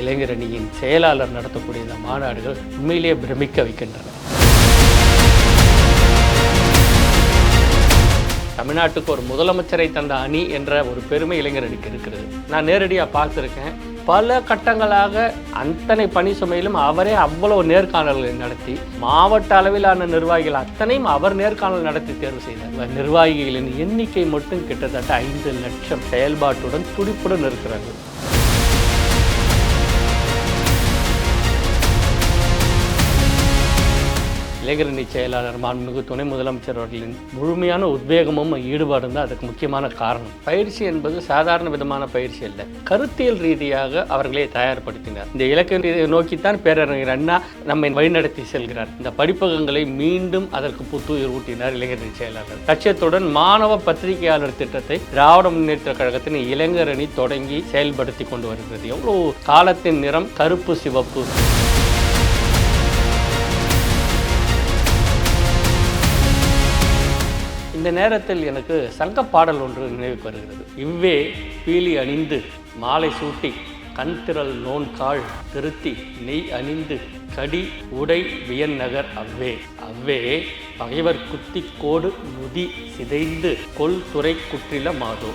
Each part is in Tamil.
இளைஞரணியின் செயலாளர் நடத்தக்கூடிய இந்த மாநாடுகள் உண்மையிலேயே பிரமிக்க வைக்கின்றன. தமிழ்நாட்டுக்கு ஒரு முதலமைச்சரை தந்த அணி என்ற ஒரு பெருமை இளைஞரணிக்கு இருக்கிறது. நான் நேரடியாக பார்த்துருக்கேன். பல கட்டங்களாக அத்தனை பணி சுமையிலும் அவரே அவ்வளவு நேர்காணல்களை நடத்தி மாவட்ட அளவிலான நிர்வாகிகள் அத்தனையும் அவர் நேர்காணல் நடத்தி தேர்வு செய்தார். நிர்வாகிகளின் எண்ணிக்கை மட்டும் கிட்டத்தட்ட ஐந்து லட்சம் செயல்பாட்டுடன் துடிப்புடன் இருக்கிறார்கள். இளைஞரணி செயலாளர் மாண்புமிகு துணை முதலமைச்சர் அவர்களின் முழுமையான உத்வேகமும் ஈடுபாடும் தான் அதுக்கு முக்கியமான காரணம். பயிற்சி என்பது சாதாரண விதமான பயிற்சி அல்ல. கருத்தியல் ரீதியாக அவர்களே தயார்படுத்தினார். இந்த இலக்கை நோக்கித்தான் பேரறிஞர் அண்ணா நம்மை வழிநடத்தி செல்கிறார். இந்த படிப்பகங்களை மீண்டும் அதற்கு புத்துயிர் ஊட்டினார் இளைஞரணி செயலாளர். லட்சியத்துடன் மாணவ பத்திரிகையாளர் திட்டத்தை திராவிட முன்னேற்ற கழகத்தின் இளைஞரணி தொடங்கி செயல்படுத்தி கொண்டு வருகிறது. எவ்வளவு காலத்தின் நிறம் கருப்பு சிவப்பு. இந்த நேரத்தில் எனக்கு சங்க பாடல் ஒன்று நினைவுக்கு வருகிறது. இவ்வே பீலி அணிந்து மாலை சூட்டி கண்திரள் நோன்காள் திருத்தி நெய் அணிந்து கடி உடை வியன் நகர் அவ்வே. அவ்வே பகைவர் குத்தி கோடு முதி சிதைந்து கொல் துறை குற்றில மாதோ.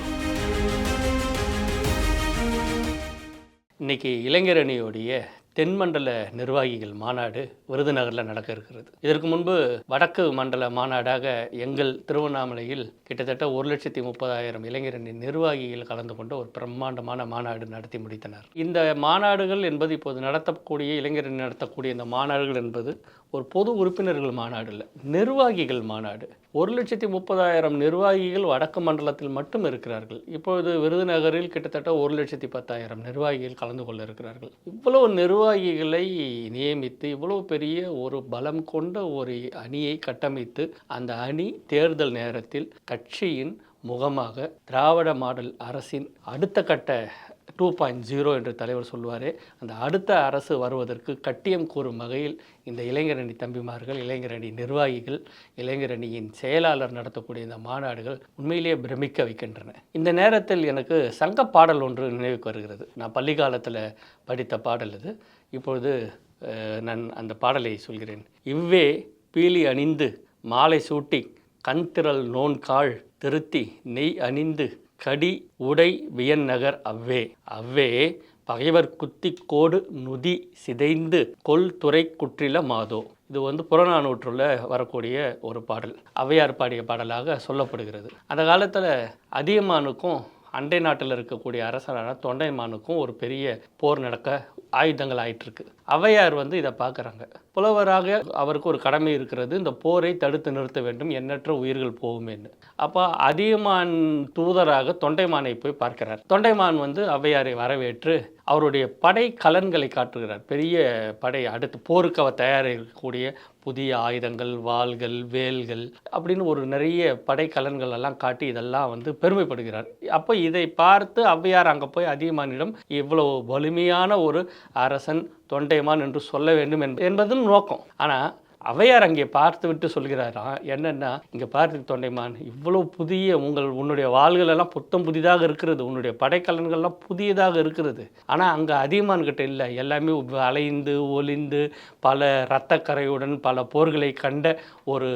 இன்னைக்கு இளைஞரணியோடைய தென்மண்டல நிர்வாகிகள் மாநாடு விருதுநகரில் நடக்க இருக்கிறது. இதற்கு முன்பு வடக்கு மண்டல மாநாடாக எங்கள் திருவண்ணாமலையில் கிட்டத்தட்ட ஒரு லட்சத்தி முப்பதாயிரம் இளைஞரணி நிர்வாகிகள் கலந்து கொண்டு ஒரு பிரம்மாண்டமான மாநாடு நடத்தி முடித்தனர். இந்த மாநாடுகள் என்பது இப்போது நடத்தக்கூடிய இளைஞரணி நடத்தக்கூடிய இந்த மாநாடுகள் என்பது ஒரு பொது உறுப்பினர்கள் மாநாடு இல்லை நிர்வாகிகள் மாநாடு. ஒரு லட்சத்தி முப்பதாயிரம் நிர்வாகிகள் வடக்கு மண்டலத்தில் மட்டும் இருக்கிறார்கள். இப்பொழுது விருதுநகரில் கிட்டத்தட்ட ஒரு லட்சத்தி பத்தாயிரம் நிர்வாகிகள் கலந்து கொள்ள இருக்கிறார்கள். இவ்வளவு நிர்வாகிகளை நியமித்து இவ்வளவு பெரிய ஒரு பலம் கொண்ட ஒரு அணியை கட்டமைத்து அந்த அணி தேர்தல் நேரத்தில் கட்சியின் முகமாக திராவிட மாடல் அரசின் அடுத்த கட்ட டூ பாயிண்ட் ஜீரோ என்று தலைவர் சொல்வாரே அந்த அடுத்த அரசு வருவதற்கு கட்டியம் கூறும் வகையில் இந்த இளைஞரணி தம்பிமார்கள் இளைஞரணி நிர்வாகிகள் இளைஞரணியின் செயலாளர் நடத்தக்கூடிய இந்த மாநாடுகள் உண்மையிலேயே பிரமிக்க வைக்கின்றன. இந்த நேரத்தில் எனக்கு சங்க பாடல் ஒன்று நினைவுக்கு வருகிறது. நான் பள்ளி காலத்தில் படித்த பாடல் இது இப்பொழுது நான் அந்த பாடலை சொல்கிறேன். இவ்வே பீலி அணிந்து மாலை சூட்டி நோன் நோன்காள் திருத்தி நெய் அணிந்து கடி உடை வியன் நகர் அவ்வே. அவ்வே பகைவர் குத்தி கோடு நுதி சிதைந்து கொல் துறை குற்றில மாதோ. இது வந்து புறநானூற்றில் வரக்கூடிய ஒரு பாடல். அவையார் பாடிய பாடலாக சொல்லப்படுகிறது. அந்த காலத்தில் அதியமானுக்கும் அண்டை நாட்டில் இருக்கக்கூடிய அரசரான தொண்டைமானுக்கும் ஒரு பெரிய போர் நடக்க ஆயுதங்கள் ஆயிட்டிருக்கு ஔவையார் வந்து இதை பார்க்குறாங்க. புலவராக அவருக்கு ஒரு கடமை இருக்கிறது இந்த போரை தடுத்து நிறுத்த வேண்டும் எண்ணற்ற உயிர்கள் போகுமேன்னு. அப்போ அதியமான் தூதராக தொண்டைமானை போய் பார்க்கிறார். தொண்டைமான் வந்து ஔவையாரை வரவேற்று அவருடைய படை கலன்களை காட்டுகிறார். பெரிய படை அடுத்து போருக்கு அவர் தயாரிக்கக்கூடிய புதிய ஆயுதங்கள் வாள்கள் வேல்கள் அப்படின்னு ஒரு நிறைய படைக்கலன்கள் எல்லாம் காட்டி இதெல்லாம் வந்து பெருமைப்படுகிறார். அப்போ இதை பார்த்து ஔவையார் அங்கே போய் அதியமானிடம் இவ்வளவு வலிமையான ஒரு அரசன் தொண்டைமான் என்று சொல்ல வேண்டும் என்பதும் நோக்கம். ஆனால் அவையார் அங்கே பார்த்து விட்டு சொல்கிறாராம் என்னென்னா இங்கே பார்த்து தொண்டைமான் இவ்வளோ புதிய உங்கள் உன்னுடைய வாள்களெல்லாம் புத்தம் புதிதாக இருக்கிறது உன்னுடைய படைக்கலன்கள்லாம் புதியதாக இருக்கிறது. ஆனால் அங்கே அதியமான்கிட்ட இல்லை. எல்லாமே அலைந்து ஒளிந்து பல இரத்தக்கரையுடன் பல போர்களை கண்ட ஒரு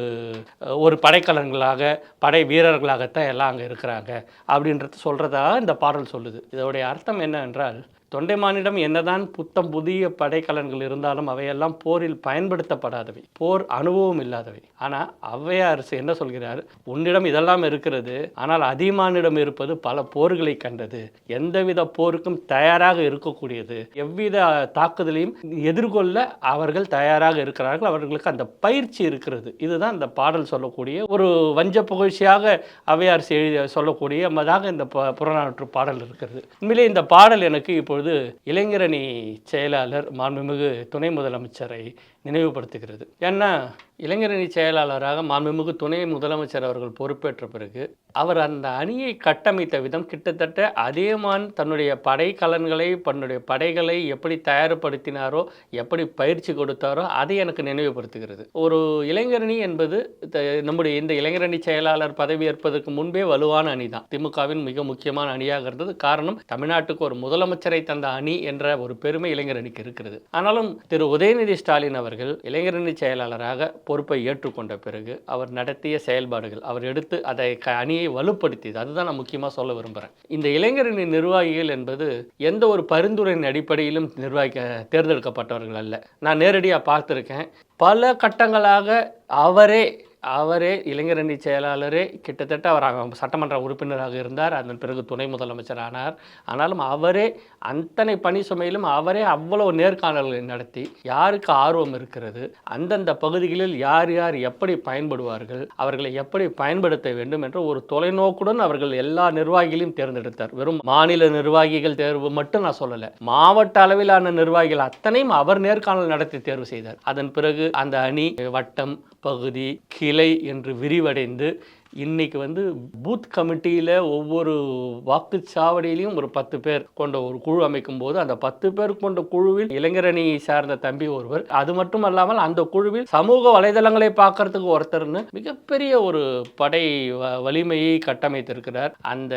ஒரு படைக்கலன்களாக படை வீரர்களாகத்தான் எல்லாம் அங்கே இருக்கிறாங்க. அப்படின்றது சொல்கிறதா இந்த பாடல் சொல்லுது. இதோடைய அர்த்தம் என்னவென்றால் தொண்டைமானிடம் என்னதான் புத்தம் புதிய படைக்கலன்கள் இருந்தாலும் அவையெல்லாம் போரில் பயன்படுத்தப்படாதவை. போர் அனுபவம் இல்லாதவை. ஆனால் ஔவையார் என்ன சொல்கிறார்? உன்னிடம் இதெல்லாம் இருக்கிறது ஆனால் அதிமானிடம் இருப்பது பல போர்களை கண்டது. எந்தவித போருக்கும் தயாராக இருக்கக்கூடியது. எவ்வித தாக்குதலையும் எதிர்கொள்ள அவர்கள் தயாராக இருக்கிறார்கள். அவர்களுக்கு அந்த பயிற்சி இருக்கிறது. இதுதான் இந்த பாடல் சொல்லக்கூடிய ஒரு வஞ்ச புகழ்ச்சியாக ஔவையார் எழுதி சொல்லக்கூடிய மதாக இந்த ப- புறநானூற்று பாடல் இருக்கிறது. உண்மையிலே இந்த பாடல் எனக்கு இப்பொழுது இளைஞரணி செயலாளர் மாண்புமிகு துணை முதலமைச்சரை நினைவுபடுத்துகிறது. ஏன்னா இளைஞரணி செயலாளராக மாண்புமிகு துணை முதலமைச்சர் அவர்கள் பொறுப்பேற்ற பிறகு அவர் அந்த அணியை கட்டமைத்த விதம் கிட்டத்தட்ட அதேமான் தன்னுடைய படை கலன்களை தன்னுடைய படைகளை எப்படி தயார்படுத்தினாரோ எப்படி பயிற்சி கொடுத்தாரோ அதை எனக்கு நினைவுபடுத்துகிறது. ஒரு இளைஞரணி என்பது த- நம்முடைய இந்த இளைஞரணி செயலாளர் பதவி ஏற்பதற்கு முன்பே வலுவான அணி தான் திமுகவின் மிக முக்கியமான அணியாக இருந்தது. காரணம் தமிழ்நாட்டுக்கு ஒரு முதலமைச்சரை தந்த அணி என்ற ஒரு பெருமை இளைஞரணிக்கு இருக்கிறது. ஆனாலும் திரு. உதயநிதி ஸ்டாலின் அவர்கள் இளைஞரணி செயலாளராக பொறுப்பை ஏற்றுக்கொண்ட பிறகு அவர் நடத்திய செயல்பாடுகள் அவர் எடுத்து அதை க- அணியை வலுப்படுத்தியது. அதுதான் நான் முக்கியமாக சொல்ல விரும்புகிறேன் இந்த இளைஞரணி நிர்வாகிகள் என்பது எந்த ஒரு பரிந்துரையின் அடிப்படையிலும் நிர்வாகிக்க தேர்ந்தெடுக்கப்பட்டவர்கள் அல்ல. நான் நேரடியாக பார்த்துருக்கேன். பல கட்டங்களாக அவரே அவரே இளைஞரணி செயலாளரே கிட்டத்தட்ட அவர் சட்டமன்ற உறுப்பினராக இருந்தார். அதன் பிறகு துணை முதலமைச்சர் ஆனார். ஆனாலும் அவரே அத்தனை பணி சுமையிலும் அவரே அவ்வளவு நேர்காணல்களை நடத்தி யாருக்கு ஆர்வம் இருக்கிறது? அந்தந்த பகுதிகளில் யார் யார் எப்படி பயன்படுவார்கள்? அவர்களை எப்படி பயன்படுத்த வேண்டும் என்ற ஒரு தொலைநோக்குடன் அவர்கள் எல்லா நிர்வாகிகளையும் தேர்ந்தெடுத்தார். வெறும் மாநில நிர்வாகிகள் தேர்வு மட்டும் நான் சொல்லலை மாவட்ட அளவிலான நிர்வாகிகள் அத்தனையும் அவர் நேர்காணல் நடத்தி தேர்வு செய்தார். அதன் பிறகு அந்த அணி வட்டம் பகுதி கீழ் நிலை என்று விரிவடைந்து இன்னைக்கு வந்து பூத் கமிட்டியில் ஒவ்வொரு வாக்குச்சாவடியிலையும் ஒரு பத்து பேர் கொண்ட ஒரு குழு அமைக்கும் போது அந்த பத்து பேர் கொண்ட குழுவில் இளைஞரணியை சார்ந்த தம்பி ஒருவர். அது மட்டும் அல்லாமல் அந்த குழுவில் சமூக வலைதளங்களை பார்க்கறதுக்கு ஒருத்தர்னு மிகப்பெரிய ஒரு படை வ- வலிமையை கட்டமைத்திருக்கிறார். அந்த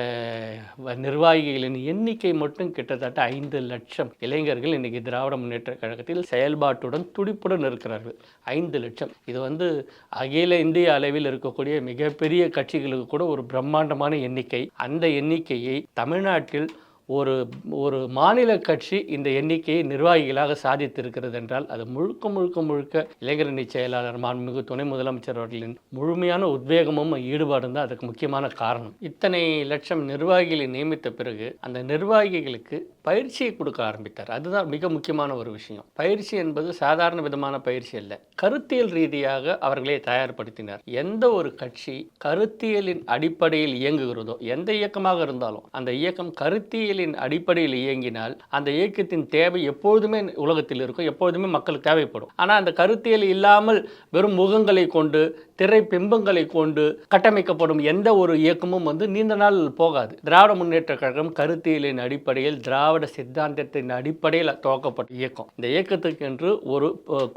வ- நிர்வாகிகளின் எண்ணிக்கை மட்டும் கிட்டத்தட்ட ஐந்து லட்சம் இளைஞர்கள் இன்னைக்கு திராவிட முன்னேற்ற கழகத்தில் செயல்பாட்டுடன் துடிப்புடன் இருக்கிறார்கள். ஐந்து லட்சம். இது வந்து அகில இந்திய அளவில் இருக்கக்கூடிய மிகப்பெரிய கட்சிகளுக்கு கூட ஒரு பிரம்மாண்டமான எண்ணிக்கை. அந்த எண்ணிக்கையை தமிழ்நாட்டில் ஒரு ஒரு மாநில கட்சி இந்த எண்ணிக்கையை நிர்வாகிகளாக சாதித்திருக்கிறது என்றால் அது முழுக்க முழுக்க முழுக்க இளைஞரணி செயலாளர் மாண்புமிகு துணை முதலமைச்சர் அவர்களின் முழுமையான உத்வேகமும் ஈடுபாடும் தான் அதுக்கு முக்கியமான காரணம். இத்தனை லட்சம் நிர்வாகிகளை நியமித்த பிறகு அந்த நிர்வாகிகளுக்கு பயிற்சியை கொடுக்க ஆரம்பித்தார். அதுதான் மிக முக்கியமான ஒரு விஷயம். பயிற்சி என்பது சாதாரண விதமான பயிற்சி அல்ல. கருத்தியல் ரீதியாக அவர்களை தயார்படுத்தினார். எந்த ஒரு கட்சி கருத்தியலின் அடிப்படையில் இயங்குகிறதோ எந்த இயக்கமாக இருந்தாலும் அந்த இயக்கம் கருத்தியல் அரசியலின் அடிப்படையில் இயங்கினால் அந்த இயக்கத்தின் தேவை எப்பொழுதுமே உலகத்தில் இருக்கும் எப்பொழுதுமே மக்களுக்கு தேவைப்படும். ஆனால் அந்த கருத்தியல் இல்லாமல் வெறும் முகங்களை கொண்டு திரை பிம்பங்களை கொண்டு கட்டமைக்கப்படும் எந்த ஒரு இயக்கமும் வந்து நீண்ட நாள் போகாது. திராவிட முன்னேற்ற கழகம் கருத்தியலின் அடிப்படையில் திராவிட சித்தாந்தத்தின் அடிப்படையில் துவக்கப்பட்ட இயக்கம். இந்த இயக்கத்துக்கு என்று ஒரு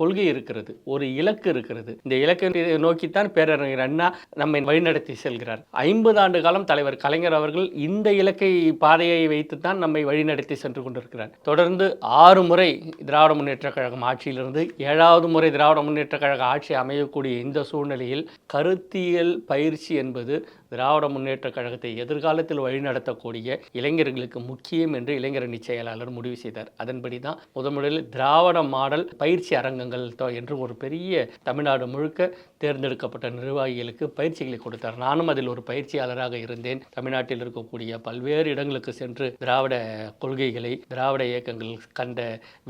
கொள்கை இருக்கிறது ஒரு இலக்கு இருக்கிறது. இந்த இலக்கை நோக்கித்தான் பேரறிஞர் அண்ணா நம்மை வழிநடத்தி செல்கிறார். ஐம்பது ஆண்டு காலம் தலைவர் கலைஞர் அவர்கள் இந்த இலக்கை பாதையை வைத்துத்தான் நம்மை வழிநடத்தி சென்று கொண்டிருக்கிறார். தொடர்ந்து ஆறு முறை திராவிட முன்னேற்ற கழகம் ஆட்சியிலிருந்து ஏழாவது முறை திராவிட முன்னேற்ற கழக ஆட்சி அமையக்கூடிய இந்த சூழ்நிலையில் கருத்தியல் பயிற்சி என்பது திராவிட முன்னேற்ற கழகத்தை எதிர்காலத்தில் வழிநடத்தக்கூடிய இளைஞர்களுக்கு முக்கியம் என்று இளைஞரணி செயலாளர் முடிவு செய்தார். அதன்படி தான் முதன்முதலில் திராவிட மாடல் பயிற்சி அரங்கங்கள் என்று ஒரு பெரிய தமிழ்நாடு முழுக்க தேர்ந்தெடுக்கப்பட்ட நிர்வாகிகளுக்கு பயிற்சிகளை கொடுத்தார். நானும் அதில் ஒரு பயிற்சியாளராக இருந்தேன். தமிழ்நாட்டில் இருக்கக்கூடிய பல்வேறு இடங்களுக்கு சென்று திராவிட கொள்கைகளை திராவிட இயக்கங்கள் கண்ட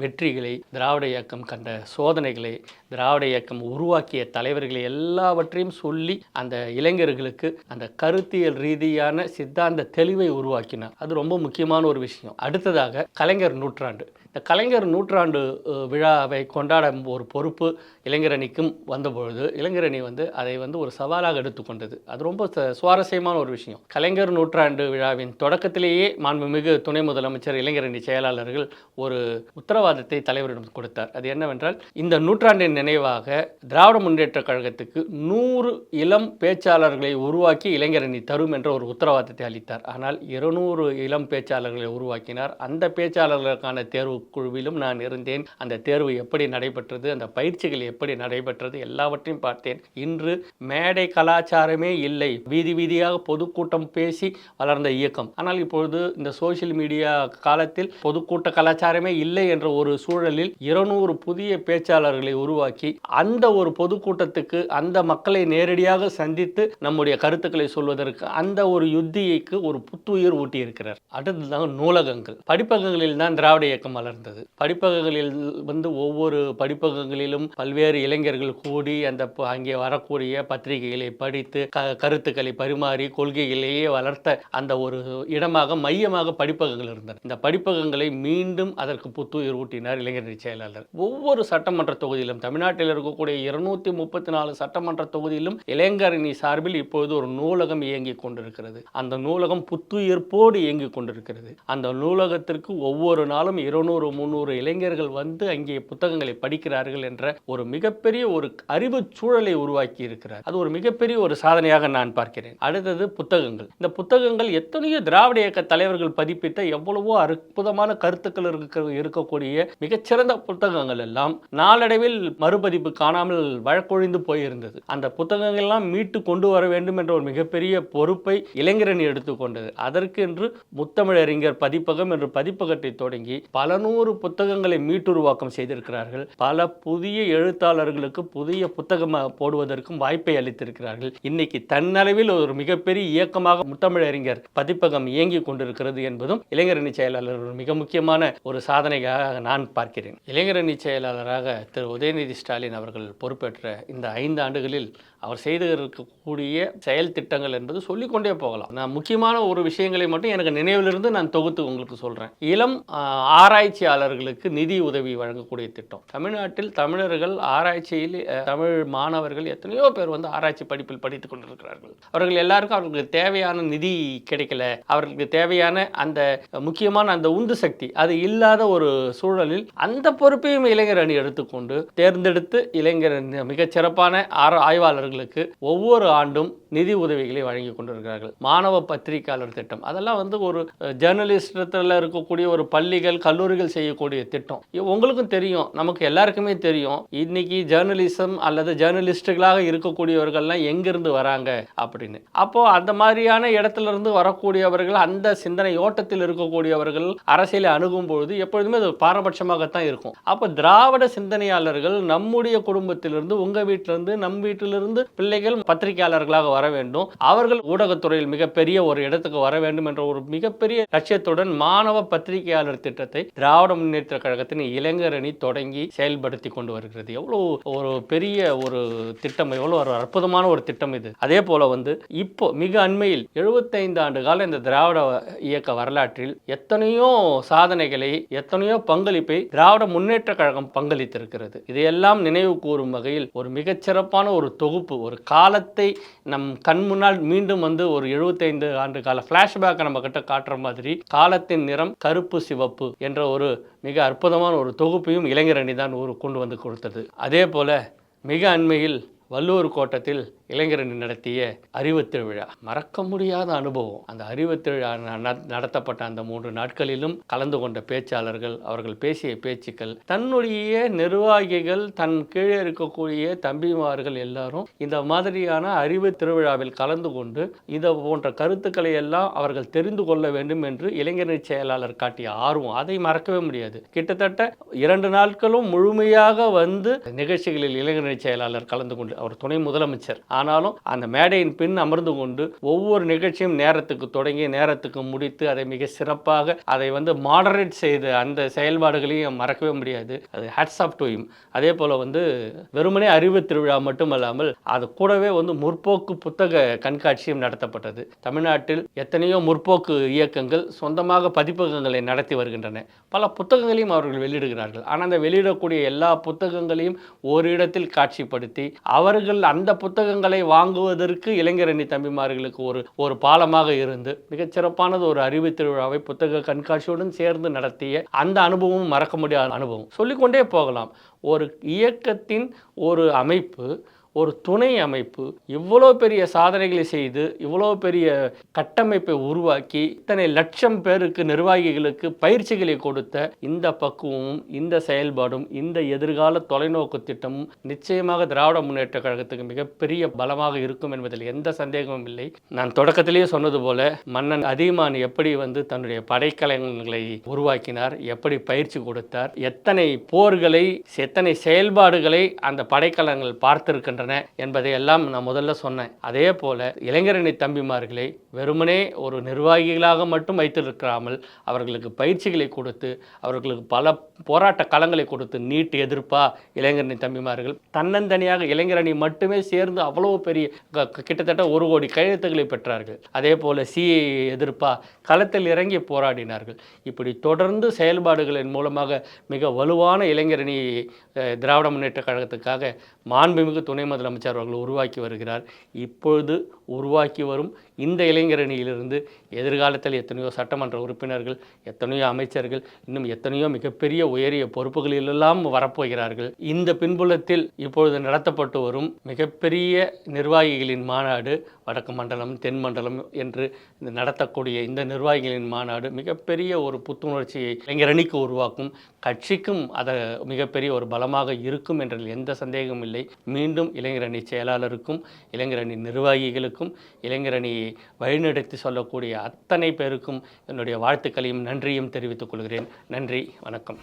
வெற்றிகளை திராவிட இயக்கம் கண்ட சோதனைகளை திராவிட இயக்கம் உருவாக்கிய தலைவர்களை எல்லாவற்றையும் சொல்லி அந்த இளைஞர்களுக்கு அந்த கருத்தியல் ரீதியான சித்தாந்த தெளிவை உருவாக்கினார். அது ரொம்ப முக்கியமான ஒரு விஷயம். அடுத்ததாக கலைஞர் நூற்றாண்டு. இந்த கலைஞர் நூற்றாண்டு விழாவை கொண்டாட ஒரு பொறுப்பு இளைஞரணிக்கும் வந்தபொழுது இளைஞரணி வந்து அதை வந்து ஒரு சவாலாக எடுத்துக்கொண்டது அது ரொம்ப ச- சுவாரஸ்யமான ஒரு விஷயம். கலைஞர் நூற்றாண்டு விழாவின் தொடக்கத்திலேயே மாண்புமிகு துணை முதலமைச்சர் இளைஞரணி செயலாளர்கள் ஒரு உத்தரவாதத்தை தலைவரிடம் கொடுத்தார். அது என்னவென்றால் இந்த நூற்றாண்டின் நினைவாக திராவிட முன்னேற்ற கழகத்துக்கு நூறு இளம் பேச்சாளர்களை உருவாக்கி இளைஞரணி தரும் என்ற ஒரு உத்தரவாதத்தை அளித்தார். ஆனால் இருநூறு இளம் பேச்சாளர்களை உருவாக்கினார். அந்த பேச்சாளர்களுக்கான தேர்வு குழுவிலும் நான் இருந்தேன். அந்த தேர்வு எப்படி நடைபெற்றது அந்த பயிற்சிகள் எப்படி நடைபெற்றது எல்லாவற்றையும் பார்த்தேன். இன்று மேடை கலாச்சாரமே இல்லை. வீதி வீதியாக பொதுக்கூட்டம் பேசி வளர்ந்த இயக்கம். ஆனால் இப்பொழுது இந்த சோஷியல் மீடியா காலத்தில் பொதுக்கூட்ட கலாச்சாரமே இல்லை என்ற ஒரு சூழலில் இருநூறு புதிய பேச்சாளர்களை உருவாக்கி அந்த ஒரு பொதுக்கூட்டத்துக்கு அந்த மக்களை நேரடியாக சந்தித்து நம்முடைய கருத்துக்களை சொல்வதற்கு அந்த ஒரு யுத்தியைக்கு ஒரு புத்துயிர் ஊட்டியிருக்கிறார். அடுத்ததுதான் நூலகங்கள். படிப்பகங்களில் தான் திராவிட இயக்கம் வளர்ந்தது. படிப்பகங்களில் வந்து ஒவ்வொரு படிப்பகங்களிலும் பல்வேறு இளைஞர்கள் கூடி அந்த அங்கே வரக்கூடிய பத்திரிகைகளை படித்து க கருத்துக்களை பரிமாறி கொள்கைகளையே வளர்த்த அந்த ஒரு இடமாக மையமாக படிப்பகங்கள் இருந்தன. இந்த படிப்பகங்களை மீண்டும் அதற்கு புத்துயிர் ஊட்டினார் இளைஞரணி செயலாளர். ஒவ்வொரு சட்டமன்ற தொகுதியிலும் தமிழ்நாட்டில் இருக்கக்கூடிய இருநூத்தி முப்பத்தி நாலு சட்டமன்ற தொகுதியிலும் இளைஞரணி சார்பில் இப்போது ஒரு நூலகம் இயங்கிக் கொண்டிருக்கிறது. அந்த நூலகம் புத்துயிர்ப்போடு இயங்கிக் கொண்டிருக்கிறது. அந்த நூலகத்திற்கு ஒவ்வொரு நாளும் இருநூறு முந்நூறு இளைஞர்கள் வந்து அங்கே புத்தகங்களை படிக்கிறார்கள் என்ற ஒரு மிகப்பெரிய ஒரு அறிவு சூழலை உருவாக்கி இருக்கிறார். அது ஒரு மிகப்பெரிய ஒரு சாதனையாக நான் பார்க்கிறேன். அடுத்தது புத்தகங்கள். இந்த புத்தகங்கள் எத்தனையோ திராவிட இயக்க தலைவர்கள் பதிப்பித்த எவ்வளவோ அற்புதமான கருத்துக்கள் இருக்க இருக்கக்கூடிய மிகச்சிறந்த புத்தகங்கள் எல்லாம் நாளடைவில் மறுபதிப்பு காணாமல் வழக்கொழிந்து போயிருந்தது. அந்த புத்தகங்கள் எல்லாம் மீட்டு கொண்டு வர வேண்டும் என்ற ஒரு மிக மிகப்பெரிய பொறுப்பை இளைஞரணி எடுத்துக்கொண்டது அதற்கென்று முத்தமிழறிஞர் பதிப்பகம் என்று பதிப்பகத்தை தொடங்கி பல நூறு புத்தகங்களை மீட்டுருவாக்கம் செய்திருக்கிறார்கள். பல புதிய எழுத்தாளர்களுக்கு புதிய புத்தகமாக போடுவதற்கும் வாய்ப்பை அளித்திருக்கிறார்கள். இன்னைக்கு தன்னளவில் ஒரு மிகப்பெரிய இயக்கமாக முத்தமிழறிஞர் பதிப்பகம் இயங்கிக் கொண்டிருக்கிறது என்பதும் இளைஞரணி செயலாளர் ஒரு மிக முக்கியமான ஒரு சாதனையாக நான் பார்க்கிறேன். இளைஞரணி செயலாளராக திரு. உதயநிதி ஸ்டாலின் அவர்கள் பொறுப்பேற்ற இந்த ஐந்து ஆண்டுகளில் அவர் செய்து இருக்கக்கூடிய செயல் திட்டங்கள் என்பது சொல்லிக்கொண்டே போகலாம். நான் முக்கியமான ஒரு விஷயங்களை மட்டும் எனக்கு நினைவிலிருந்து நான் தொகுத்து உங்களுக்கு சொல்கிறேன் இளம் ஆராய்ச்சியாளர்களுக்கு நிதி உதவி வழங்கக்கூடிய திட்டம். தமிழ்நாட்டில் தமிழர்கள் ஆராய்ச்சியில் தமிழ் மாணவர்கள் எத்தனையோ பேர் வந்து ஆராய்ச்சி படிப்பில் படித்துக் கொண்டிருக்கிறார்கள். அவர்கள் எல்லாருக்கும் அவர்களுக்கு தேவையான நிதி கிடைக்கல. அவர்களுக்கு தேவையான அந்த முக்கியமான அந்த உந்து சக்தி அது இல்லாத ஒரு சூழலில் அந்த பொறுப்பையும் இளைஞர் அணி எடுத்துக்கொண்டு தேர்ந்தெடுத்து இளைஞர் மிகச்சிறப்பான ஆர் ஆய்வாளர்கள் மாணவர்களுக்கு ஒவ்வொரு ஆண்டும் நிதி உதவிகளை வழங்கி கொண்டிருக்கிறார்கள். மாணவ பத்திரிகையாளர் திட்டம். அதெல்லாம் வந்து ஒரு ஜேர்னலிஸ்டத்தில் இருக்கக்கூடிய ஒரு பள்ளிகள் கல்லூரிகள் செய்யக்கூடிய திட்டம். உங்களுக்கும் தெரியும். நமக்கு எல்லாருக்குமே தெரியும். இன்னைக்கு ஜேர்னலிசம் அல்லது ஜேர்னலிஸ்டுகளாக இருக்கக்கூடியவர்கள்லாம் எங்கிருந்து வராங்க அப்படின்னு. அப்போ அந்த மாதிரியான இடத்துல இருந்து வரக்கூடியவர்கள் அந்த சிந்தனை ஓட்டத்தில் இருக்கக்கூடியவர்கள் அரசியலை அணுகும் பொழுது எப்பொழுதுமே அது பாரபட்சமாகத்தான் இருக்கும். அப்போ திராவிட சிந்தனையாளர்கள் நம்முடைய குடும்பத்திலிருந்து உங்கள் வீட்டிலிருந்து நம் வீட்டிலிருந்து பிள்ளைகள் பத்திரிகையாளர்களாக வர வேண்டும். அவர்கள் ஊடகத்துறையில் மிகப்பெரிய ஒரு இடத்துக்கு வர வேண்டும் என்ற ஒரு மிகப்பெரிய லட்சியத்துடன் மாணவ பத்திரிகையாளர் திட்டத்தை திராவிட முன்னேற்ற கழகத்தின் இளைஞரணி தொடங்கி செயல்படுத்தி கொண்டு வருகிறது. எவ்வளோ ஒரு பெரிய ஒரு திட்டம் எவ்வளோ ஒரு அற்புதமான ஒரு திட்டம் இது. அதே போல வந்து இப்போ மிக அண்மையில் 75 ஆண்டு கால இந்த திராவிட இயக்க வரலாற்றில் எத்தனையோ சாதனைகளை எத்தனையோ பங்களிப்பை திராவிட முன்னேற்ற கழகம் பங்களித்திருக்கிறது. இதையெல்லாம் நினைவு கூறும் வகையில் ஒரு மிகச்சிறப்பான ஒரு தொகுப்பு ஒரு காலத்தை நம் கண் முன்னால் மீண்டும் வந்து ஒரு 75 ஆண்டு கால ஃப்ளாஷ்பேக்கை நம்ம கிட்ட காட்டுற மாதிரி காலத்தின் நிறம் கருப்பு சிவப்பு என்ற ஒரு மிக அற்புதமான ஒரு தொகுப்பையும் இளைஞரணி தான் ஒரு கொண்டு வந்து கொடுத்தது. அதே போல மிக அண்மையில் வள்ளுவர் கோட்டத்தில் இளைஞரணி நடத்திய அறிவு திருவிழா மறக்க முடியாத அனுபவம். அந்த அறிவு திருவிழா நடத்தப்பட்ட அந்த மூன்று நாட்களிலும் கலந்து கொண்ட பேச்சாளர்கள் அவர்கள் பேசிய பேச்சுக்கள் தன்னுடைய நிர்வாகிகள் தன் கீழே இருக்கக்கூடிய தம்பிமார்கள் எல்லாரும் இந்த மாதிரியான அறிவு திருவிழாவில் கலந்து கொண்டு இதை போன்ற கருத்துக்களை எல்லாம் அவர்கள் தெரிந்து கொள்ள வேண்டும் என்று இளைஞரணி செயலாளர் காட்டிய ஆர்வம். அதை மறக்கவே முடியாது. கிட்டத்தட்ட இரண்டு நாட்களும் முழுமையாக வந்து நிகழ்ச்சிகளில் இளைஞரணி செயலாளர் கலந்து கொண்டு அவர் துணை முதலமைச்சர். ஆனாலும் அந்த மேடையின் பின் அமர்ந்து கொண்டு ஒவ்வொரு நிகழ்ச்சியும் நேரத்துக்கு தொடங்கி நேரத்துக்கு முடித்து அதை மிக சிறப்பாக அதை வந்து மாடரேட் செய்த அந்த செயல்பாடுகளையும் மறக்கவே முடியாது. அது ஹேட்ஸ் ஆஃப் டு இம் அதே போல் வந்து வெறுமனே அறிவு திருவிழா மட்டுமல்லாமல் அது கூடவே வந்து முற்போக்கு புத்தக கண்காட்சியும் நடத்தப்பட்டது. தமிழ்நாட்டில் எத்தனையோ முற்போக்கு இயக்கங்கள் சொந்தமாக பதிப்பகங்களை நடத்தி வருகின்றன. பல புத்தகங்களையும் அவர்கள் வெளியிடுகிறார்கள். ஆனால் அந்த வெளியிடக்கூடிய எல்லா புத்தகங்களையும் ஒரு இடத்தில் காட்சிப்படுத்தி அவர்கள் அந்த புத்தகங்களை வாங்குவதற்கு இளைஞரணி தம்பிமார்களுக்கு ஒரு ஒரு பாலமாக இருந்து மிகச்சிறப்பானது ஒரு அறிவு திருவிழாவை புத்தக கண்காட்சியுடன் சேர்ந்து நடத்திய அந்த அனுபவமும் மறக்க முடியாத அனுபவம். சொல்லிக்கொண்டே போகலாம். ஒரு இயக்கத்தின் ஒரு அமைப்பு ஒரு துணை அமைப்பு இவ்வளோ பெரிய சாதனைகளை செய்து இவ்வளோ பெரிய கட்டமைப்பை உருவாக்கி இத்தனை லட்சம் பேருக்கு நிர்வாகிகளுக்கு பயிற்சிகளை கொடுத்த இந்த பக்குவமும் இந்த செயல்பாடும் இந்த எதிர்கால தொலைநோக்கு திட்டமும் நிச்சயமாக திராவிட முன்னேற்ற கழகத்துக்கு மிகப்பெரிய பலமாக இருக்கும் என்பதில் எந்த சந்தேகமும் இல்லை. நான் தொடக்கத்திலேயே சொன்னது போல மன்னன் அதிகமான் எப்படி வந்து தன்னுடைய படைக்கலங்களை உருவாக்கினார் எப்படி பயிற்சி கொடுத்தார் எத்தனை போர்களை எத்தனை செயல்பாடுகளை அந்த படைக்கலங்கள் பார்த்திருக்கின்ற இருக்கின்றன என்பதை எல்லாம் நான் முதல்ல சொன்னேன். அதே போல இளைஞரணி தம்பிமார்களை வெறுமனே ஒரு நிர்வாகிகளாக மட்டும் வைத்திருக்காமல் அவர்களுக்கு பயிற்சிகளை கொடுத்து அவர்களுக்கு பல போராட்ட களங்களை கொடுத்து நீட் எதிர்ப்பா இளைஞரணி தம்பிமார்கள். தன்னந்தனியாக இளைஞரணி மட்டுமே சேர்ந்து அவ்வளவு பெரிய க- கிட்டத்தட்ட ஒரு கோடி கையெழுத்துக்களை பெற்றார்கள். அதே போல சிஏ எதிர்ப்பா களத்தில் இறங்கி போராடினார்கள். இப்படி தொடர்ந்து செயல்பாடுகளின் மூலமாக மிக வலுவான இளைஞரணி திராவிட முன்னேற்ற கழகத்துக்காக மாண்புமிகு துணை முதலமைச்சர் அவர்கள் உருவாக்கி வருகிறார். இப்பொழுது உருவாக்கி வரும் இந்த இளைஞரணியிலிருந்து எதிர்காலத்தில் எத்தனையோ சட்டமன்ற உறுப்பினர்கள் எத்தனையோ அமைச்சர்கள் இன்னும் எத்தனையோ மிகப்பெரிய உயரிய பொறுப்புகளிலெல்லாம் வரப்போகிறார்கள். இந்த பின்புலத்தில் இப்பொழுது நடத்தப்பட்டு வரும் மிகப்பெரிய நிர்வாகிகளின் மாநாடு வடக்கு மண்டலம் தென் மண்டலம் என்று இந்த நடத்தக்கூடிய இந்த நிர்வாகிகளின் மாநாடு மிகப்பெரிய ஒரு புத்துணர்ச்சியை இளைஞரணிக்கு உருவாக்கும். கட்சிக்கும் அதை மிகப்பெரிய ஒரு பலமாக இருக்கும் என்றதில் எந்த சந்தேகமும் இல்லை. மீண்டும் இளைஞரணி செயலாளருக்கும் இளைஞரணி நிர்வாகிகளுக்கும் இளைஞரணியை வழிநடத்தி சொல்லக்கூடிய அத்தனை பேருக்கும் என்னுடைய வாழ்த்துக்களையும் நன்றியும் தெரிவித்துக் கொள்கிறேன். நன்றி வணக்கம்.